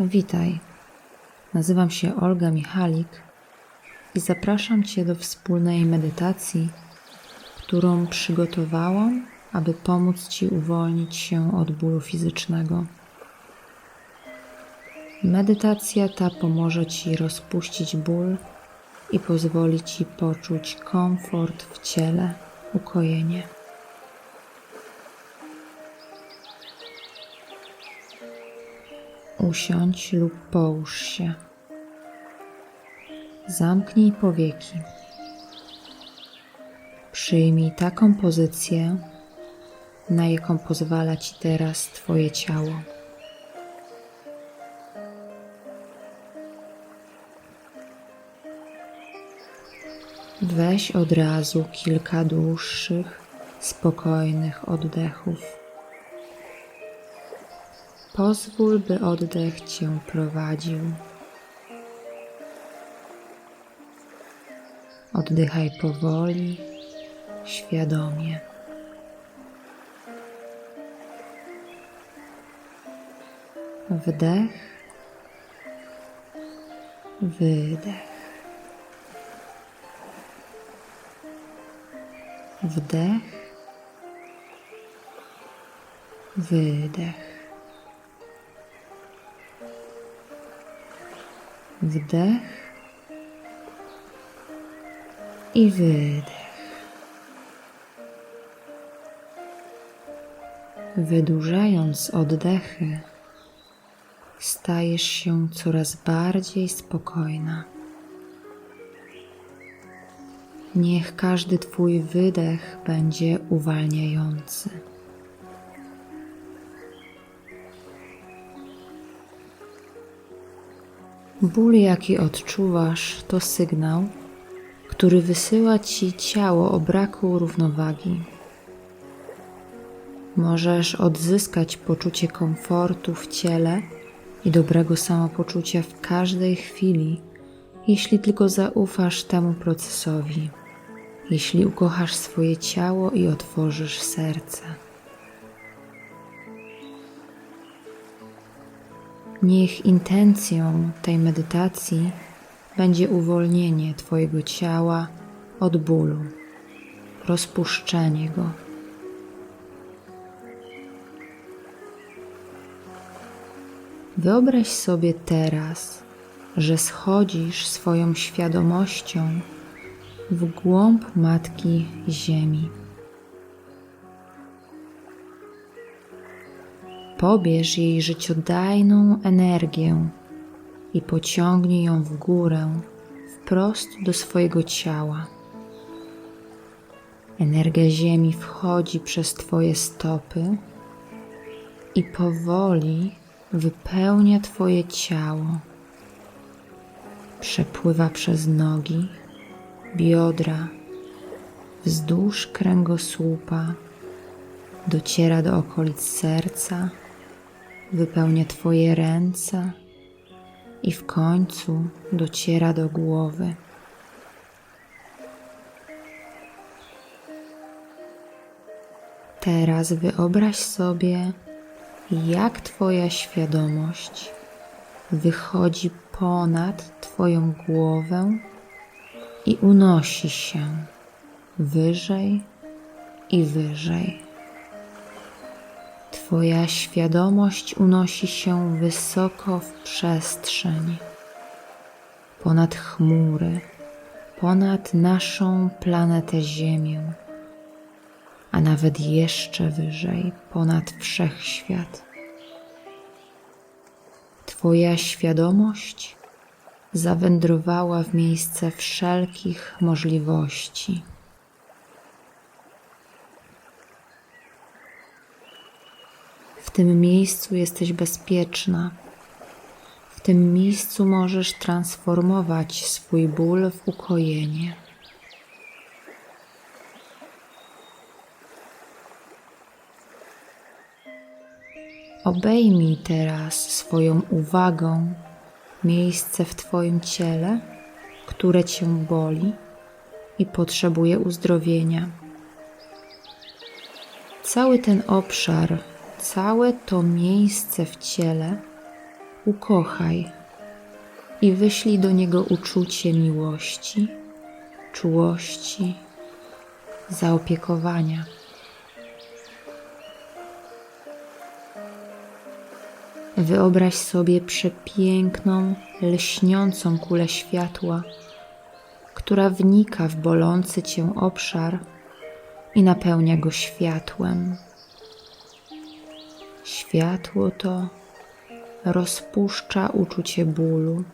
Witaj. Nazywam się Olga Michalik i zapraszam Cię do wspólnej medytacji, którą przygotowałam, aby pomóc Ci uwolnić się od bólu fizycznego. Medytacja ta pomoże Ci rozpuścić ból i pozwoli Ci poczuć komfort w ciele, ukojenie. Usiądź lub połóż się. Zamknij powieki. Przyjmij taką pozycję, na jaką pozwala Ci teraz Twoje ciało. Weź od razu kilka dłuższych, spokojnych oddechów. Pozwól, by oddech Cię prowadził. Oddychaj powoli, świadomie. Wdech, wydech. Wdech, wydech. Wdech i wydech. Wydłużając oddechy, stajesz się coraz bardziej spokojna. Niech każdy Twój wydech będzie uwalniający. Ból, jaki odczuwasz, to sygnał, który wysyła Ci ciało o braku równowagi. Możesz odzyskać poczucie komfortu w ciele i dobrego samopoczucia w każdej chwili, jeśli tylko zaufasz temu procesowi, jeśli ukochasz swoje ciało i otworzysz serce. Niech intencją tej medytacji będzie uwolnienie Twojego ciała od bólu, rozpuszczenie go. Wyobraź sobie teraz, że schodzisz swoją świadomością w głąb Matki Ziemi. Pobierz jej życiodajną energię i pociągnij ją w górę, wprost do swojego ciała. Energia Ziemi wchodzi przez Twoje stopy i powoli wypełnia Twoje ciało. Przepływa przez nogi, biodra, wzdłuż kręgosłupa, dociera do okolic serca, wypełnia Twoje ręce i w końcu dociera do głowy. Teraz wyobraź sobie, jak Twoja świadomość wychodzi ponad Twoją głowę i unosi się wyżej i wyżej. Twoja świadomość unosi się wysoko w przestrzeń, ponad chmury, ponad naszą planetę Ziemię, a nawet jeszcze wyżej, ponad wszechświat. Twoja świadomość zawędrowała w miejsce wszelkich możliwości. W tym miejscu jesteś bezpieczna. W tym miejscu możesz transformować swój ból w ukojenie. Obejmij teraz swoją uwagą miejsce w Twoim ciele, które Cię boli i potrzebuje uzdrowienia. Cały ten obszar, całe to miejsce w ciele ukochaj i wyślij do niego uczucie miłości, czułości, zaopiekowania. Wyobraź sobie przepiękną, lśniącą kulę światła, która wnika w bolący cię obszar i napełnia go światłem. Światło to rozpuszcza uczucie bólu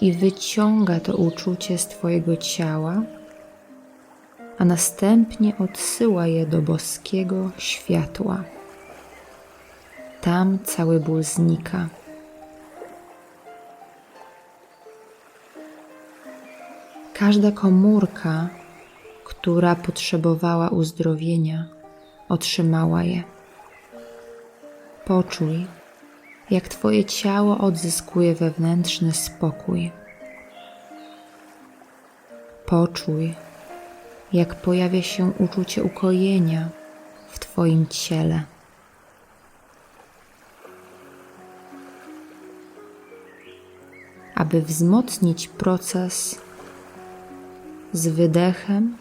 i wyciąga to uczucie z Twojego ciała, a następnie odsyła je do boskiego światła. Tam cały ból znika. Każda komórka, która potrzebowała uzdrowienia, otrzymała je. Poczuj, jak Twoje ciało odzyskuje wewnętrzny spokój. Poczuj, jak pojawia się uczucie ukojenia w Twoim ciele. Aby wzmocnić proces, z wydechem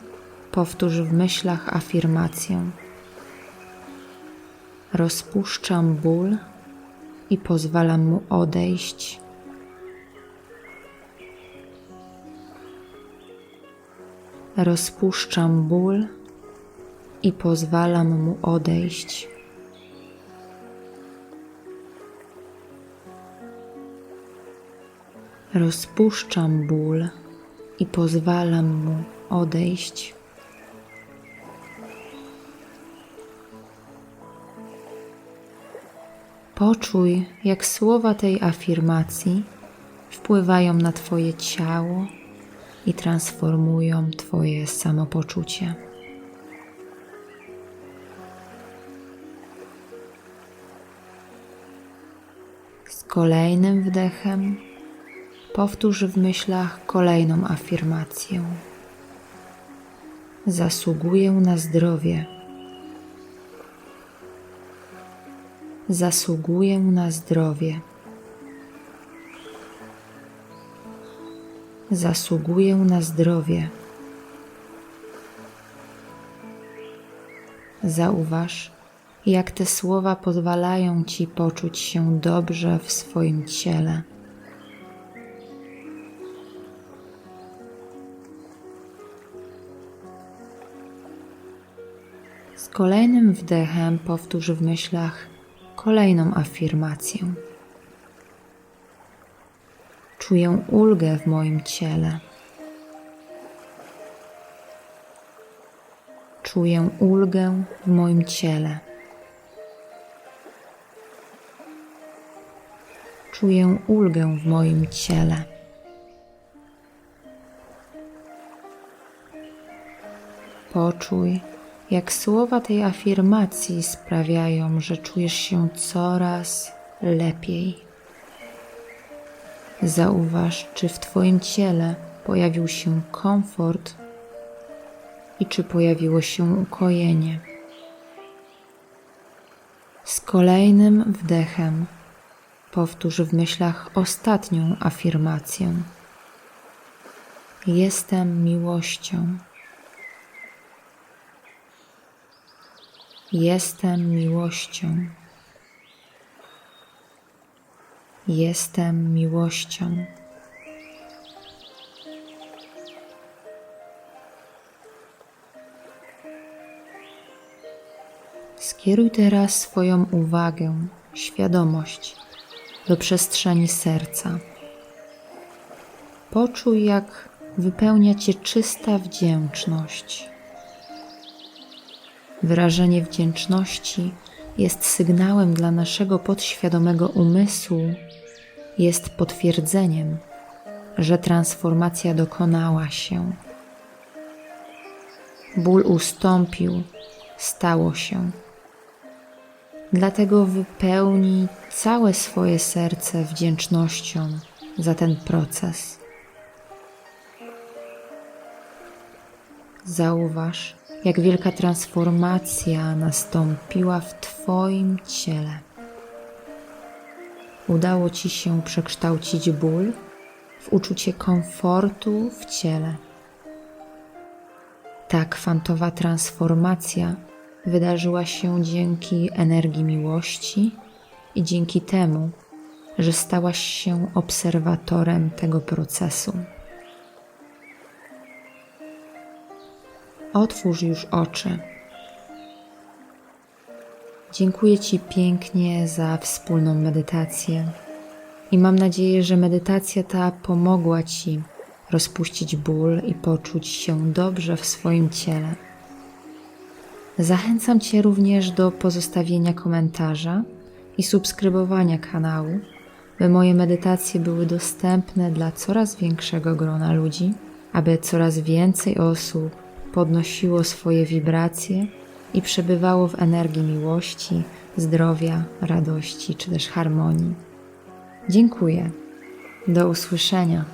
powtórz w myślach afirmację. Rozpuszczam ból i pozwalam mu odejść. Rozpuszczam ból i pozwalam mu odejść. Rozpuszczam ból i pozwalam mu odejść. Poczuj, jak słowa tej afirmacji wpływają na Twoje ciało i transformują Twoje samopoczucie. Z kolejnym wdechem powtórz w myślach kolejną afirmację. Zasługuję na zdrowie. Zasługuję na zdrowie. Zasługuję na zdrowie. Zauważ, jak te słowa pozwalają ci poczuć się dobrze w swoim ciele. Z kolejnym wdechem powtórz w myślach kolejną afirmację. Czuję ulgę w moim ciele. Czuję ulgę w moim ciele. Czuję ulgę w moim ciele. Poczuj, jak słowa tej afirmacji sprawiają, że czujesz się coraz lepiej. Zauważ, czy w Twoim ciele pojawił się komfort i czy pojawiło się ukojenie. Z kolejnym wdechem powtórz w myślach ostatnią afirmację. Jestem miłością. Jestem miłością. Jestem miłością. Skieruj teraz swoją uwagę, świadomość do przestrzeni serca. Poczuj, jak wypełnia Cię czysta wdzięczność. Wyrażenie wdzięczności jest sygnałem dla naszego podświadomego umysłu, jest potwierdzeniem, że transformacja dokonała się. Ból ustąpił, stało się. Dlatego wypełnij całe swoje serce wdzięcznością za ten proces. Zauważ, jak wielka transformacja nastąpiła w Twoim ciele. udało Ci się przekształcić ból w uczucie komfortu w ciele. Ta kwantowa transformacja wydarzyła się dzięki energii miłości i dzięki temu, że stałaś się obserwatorem tego procesu. Otwórz już oczy. Dziękuję Ci pięknie za wspólną medytację i mam nadzieję, że medytacja ta pomogła Ci rozpuścić ból i poczuć się dobrze w swoim ciele. Zachęcam Cię również do pozostawienia komentarza i subskrybowania kanału, by moje medytacje były dostępne dla coraz większego grona ludzi, aby coraz więcej osób podnosiło swoje wibracje i przebywało w energii miłości, zdrowia, radości czy też harmonii. Dziękuję. Do usłyszenia.